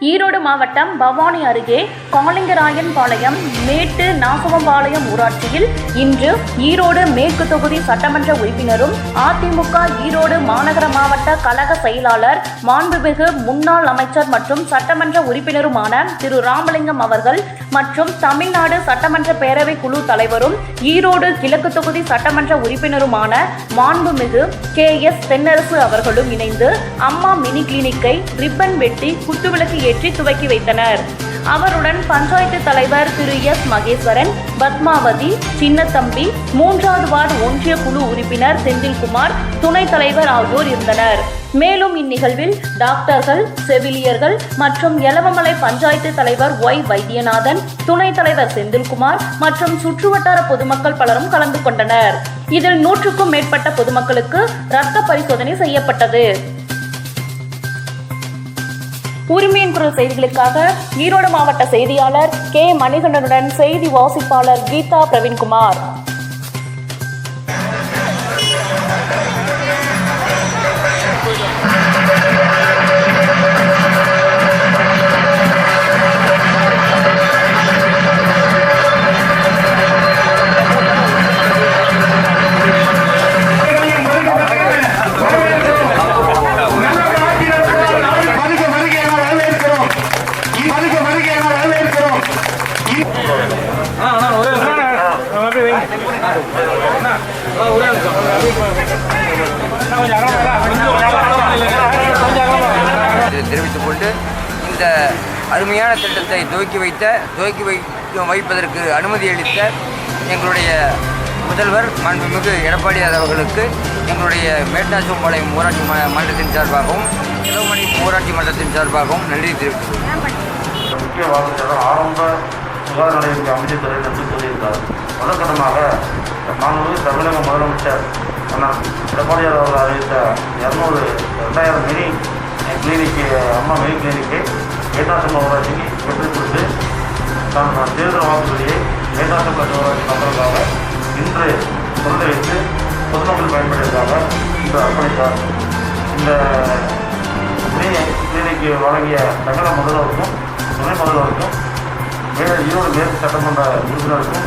ஈரோடு மாவட்டம் பவானி அருகே காளிங்கராயன் பாளையம் மேட்டு நாகவம்பாளையம் ஊராட்சியில் இன்று ஈரோடு மேற்கு தொகுதி சட்டமன்ற உறுப்பினரும் அதிமுக ஈரோடு மாநகர மாவட்ட கழக செயலாளர் மாண்புமிகு முன்னாள் அமைச்சர் மற்றும் சட்டமன்ற உறுப்பினருமான திரு ராமலிங்கம் அவர்கள் மற்றும் தமிழ்நாடு சட்டமன்ற பேரவை குழு தலைவரும் ஈரோடு கிழக்கு தொகுதி சட்டமன்ற உறுப்பினருமான மாண்புமிகு கே எஸ் தென்னரசு அவர்களும் இணைந்து அம்மா மினி கிளினிக்கை ரிப்பன் வெட்டி குத்துவிளக்கு ஏற்றி துவக்கி வைத்தனர். அவருடன் பஞ்சாயத்து தலைவர் திரு எஸ். மகேஸ்வரன் பத்மாவதி சின்னத்தம்பி மூன்றாவது வார்டு ஒன்றிய குழு உறுப்பினர் செந்தில்குமார் துணைத் தலைவர் ஆகியோர் இருந்தனர். மேலும் இந்நிகழ்வில் டாக்டர்கள் செவிலியர்கள் மற்றும் எலவமலை பஞ்சாயத்து தலைவர் ஒய். வைத்தியநாதன் துணைத் தலைவர் செந்தில்குமார் மற்றும் சுற்றுவட்டார பொதுமக்கள் பலரும் கலந்து கொண்டனர். இதில் நூற்றுக்கும் மேற்பட்ட பொதுமக்களுக்கு இரத்த பரிசோதனை செய்யப்பட்டது. உரிமையின் குரல் செய்திகளுக்காக ஈரோடு மாவட்ட செய்தியாளர் கே மணிகண்டனுடன் செய்தி வாசிப்பாளர் கீதா பிரவீன்குமார். தெரிவித்துக் கொண்டு இந்த அருமையான திட்டத்தை துவக்கி வைத்த துவக்கி வை வைப்பதற்கு அனுமதி அளித்த எங்களுடைய முதல்வர் மாண்புமிகு எடப்பாடி அவர்களுக்கு எங்களுடைய மேட்டாச்சம்பாளையம் ஊராட்சி மன்றத்தின் சார்பாகவும் இளவுமணி ஊராட்சி மன்றத்தின் சார்பாகவும் நன்றி தெரிவித்துக் கொள்கிறேன். முக்கிய ஆரம்ப சுகாதார நிலையத்தை அமைச்சர் என்று கூறியிருந்தார் முதற்கட்டமாக மாண்புமிகு தமிழக முதலமைச்சர் அண்ணன் எடப்பாடியார் அவர்கள் அறிவித்த இரநூறு ரெண்டாயிரம் மினி கிளினிக்கு அம்மா மினி கிளினிக்கை ஏட்டாசம்மா ஊராட்சிக்கு பெற்றுக் கொடுத்து தான் தேர்தல் வாக்குறுதியை ஏட்டாசம்மா ஊராட்சி மக்களுக்காக இன்று திறந்து வைத்து பொதுமக்கள் பயன்படுவதற்காக இன்று அர்ப்பணித்தார். இந்த கிளினிக் கிளினிக்கு வழங்கிய நகர முதல்வருக்கும் துணை முதல்வருக்கும் மே ஈரோடு மேற்கு சட்டமன்ற உறுப்பினருக்கும்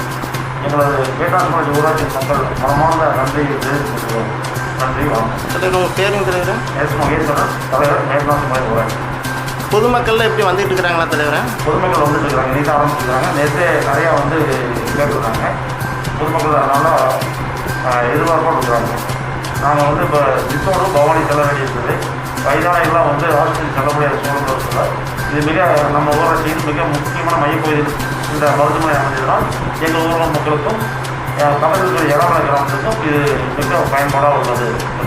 எங்களது வேட்டாண்மலை ஊராட்சி மக்கள் மனமார்ந்த நன்றியை தெரிவித்துக் கொள்கிறோம் நன்றி வணக்கம். பேருங்க தலைவர்? எஸ் மகேஸ்வரன் தலைவர் மேற்காண்மலை ஊராட்சி பொதுமக்கள்லாம் எப்படி வந்துட்டு இருக்கிறாங்களா தலைவரை? பொதுமக்கள் வந்துட்டு இருக்காங்க நீட்டாக ஆரம்பிச்சிருக்காங்க. நேற்றே நிறையா வந்து கேட்டுருக்காங்க. பொதுமக்கள் அதனால் எதிர்பார்ப்பாக இருக்கிறாங்க நாங்கள் வந்து இப்போ திட்டோடு பவானி செல்ல வேண்டியிருக்குது. வயதானவர்கள்லாம் வந்து ஆஸ்பத்திரி செல்ல முடியாத சூழ்நிலை இருக்கிறது இது மிக நம்ம ஊராட்சியின் மிக முக்கியமான மையப்பகுதியில் இந்த மருத்துவமனை அமைந்ததுனால் எங்கள் ஊரில் மக்களுக்கும் பக்கத்தில் இருக்கிற கிராமத்துக்கும் இது மிக பயன்பாடாக உள்ளது இந்த